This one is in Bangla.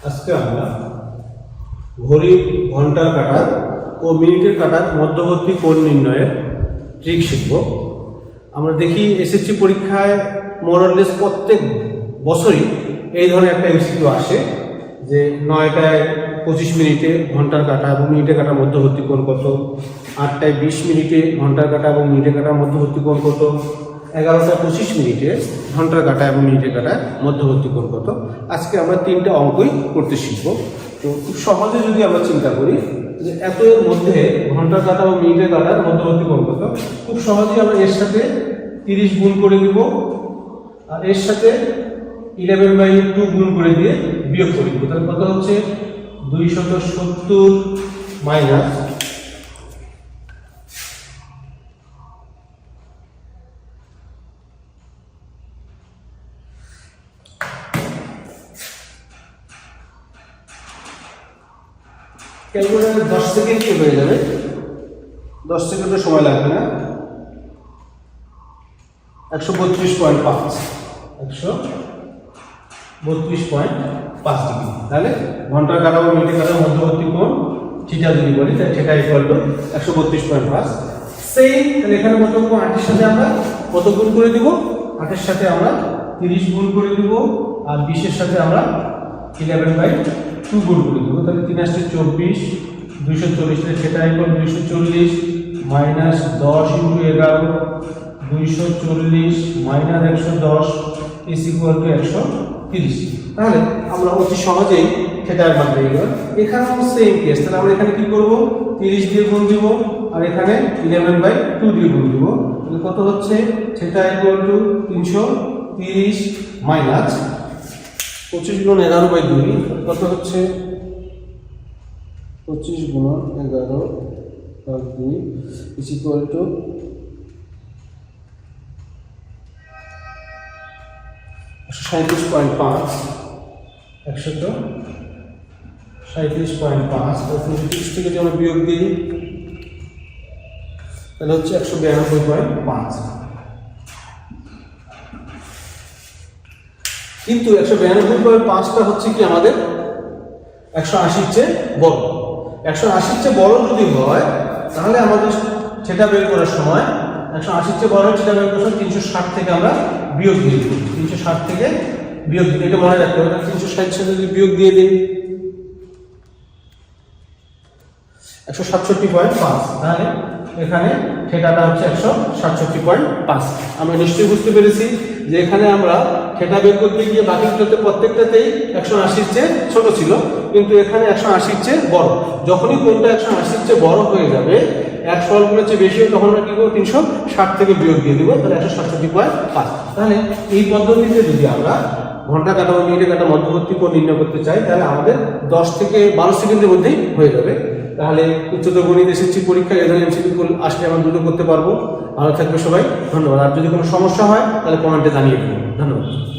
আজকে আমরা ঘড়ি, ঘণ্টার কাটার ও মিনিটের কাটার মধ্যবর্তী কোণ নির্ণয়ের ট্রিক শিখব। আমরা দেখি এসএসসি পরীক্ষায় মোরাললেস প্রত্যেক বছরই এই ধরনের একটা এমসিকিউ আসে যে নয়টায় পঁচিশ মিনিটে ঘণ্টার কাটা এবং মিনিটে কাটার মধ্যবর্তী কোণ কত? আটটায় বিশ মিনিটে ঘণ্টার কাটা এবং মিনিটে কাটার মধ্যবর্তী কোণ কত? এগারোটা পঁচিশ মিনিটে ঘণ্টার কাটা এবং মিনিটের কাটা মধ্যবর্তী কোণ কত? আজকে আমরা তিনটা অঙ্কই করতে শিখব। তো খুব সহজে যদি আমরা চিন্তা করি যে এত এর মধ্যে ঘণ্টার কাটা এবং মিনিটের কাটার মধ্যবর্তী কোণ কত, খুব সহজেই আমরা এর সাথে তিরিশ গুণ করে দিব আর এর সাথে ইলেভেন বাই টু গুণ করে দিয়ে বিয়োগ করে দিব তাহলে কত হচ্ছে? দুইশত সত্তর মাইনাস ক্যালকুলেটারে দশ সেকেন্ডে হয়ে যাবে? দশ সেকেন্ডের সময় লাগবে না। একশো বত্রিশ পয়েন্ট পাঁচ। একশো বত্রিশ পয়েন্ট পাঁচ ডিগ্রি তাহলে ঘণ্টার কাটা বা মিনিটের কাটার মধ্যবর্তী কোণ থিটা যদি বলি, তাহলে থিটা ইকুয়াল টু একশো বত্রিশ পয়েন্ট পাঁচ। সেই তাহলে এখানে কত আটের সাথে আমরা কত গুণ করে দিব? আটের সাথে আমরা তিরিশ গুণ করে দিব, আর বিশের সাথে আমরা ইলেভেন বাই টু গুণ করে দেবো। তাহলে তিন আসছে চব্বিশ, দুইশো চল্লিশ সেটা ইকুয়াল দুইশো চল্লিশ মাইনাস দশ ইন্টু এগারো, দুইশো চল্লিশ মাইনাস একশো দশ ইস ইকুয়াল টু একশো তিরিশ। তাহলে আমরা অতি সহজেই থিটার মান পেয়ে গেলাম। এখানেও সেম কেস তাহলে আমরা এখানে কি করব? তিরিশ দিয়ে গুণ দিব, আর এখানে ইলেভেন বাই টু দিয়ে গুণ দিব। তাহলে কত হচ্ছে? থিটা ইকুয়াল টু তিনশো তিরিশ মাইনাস পঁচিশ গুণ এগারো বাই দুই, কত হচ্ছে? পঁচিশ গুণ এগারো ভাগ দুই ইস ইকুয়াল টু সাঁত্রিশ পয়েন্ট পাঁচ একশো তো সাঁত্রিশ পয়েন্ট পাঁচ তিনশো তিরিশ থেকে যদি আমরা বিয়োগ দিই, তাহলে হচ্ছে একশো বিরানব্বই পয়েন্ট পাঁচ। কিন্তু একশো বিরানব্বই পয়েন্ট পাঁচটা হচ্ছে কি আমাদের? একশো আশির চেয়ে বড়। একশো আশির চেয়ে বড় যদি হয়, তাহলে আমাদের সেটা বের করার সময়, একশো আশির চেয়ে বড় সেটা বের করার সময় তিনশো ষাট থেকে আমরা বিয়োগ দিয়ে দিই তিনশো ষাট থেকে বিয়োগ এটা মনে রাখতে হবে তিনশো ষাট সাথে যদি বিয়োগ দিয়ে দিই, একশো সাতষট্টি পয়েন্ট পাঁচ, তাহলে এখানে থেটাটা হচ্ছে একশো সাতষট্টি পয়েন্ট পাঁচ। আমরা নিশ্চয়ই বুঝতে পেরেছি যে এখানে আমরা থেটা বের করতে গিয়ে বাকিগুলোতে প্রত্যেকটাতেই একশো আশির চেয়ে ছোট ছিল, কিন্তু এখানে একশো আশির চেয়ে বড়। যখনই কোনটা একশো আশির চেয়ে বড় হয়ে যাবে, এক সরগুলোর চেয়ে বেশি তখন আমরা কি করব? তিনশো ষাট থেকে বিয়োগ দিয়ে দিব, তাহলে একশো সাতষট্টি পয়েন্ট পাঁচ। তাহলে এই পদ্ধতিতে যদি আমরা ঘণ্টা কাটা মিনিটে কাটা মধ্যবর্তী কোণ নির্ণয় করতে চাই, তাহলে আমাদের দশ থেকে বারো সেকেন্ডের মধ্যেই হয়ে যাবে। তাহলে উচ্চতর গণিত এসএসসি পরীক্ষা, এ ধরনের এমসিকিউ আসলে আমরা দুটো করতে পারব। ভালো থাকবে সবাই, ধন্যবাদ। আর যদি কোনো সমস্যা হয়, তাহলে কমেন্টে জানিয়ে দেবো ধন্যবাদ।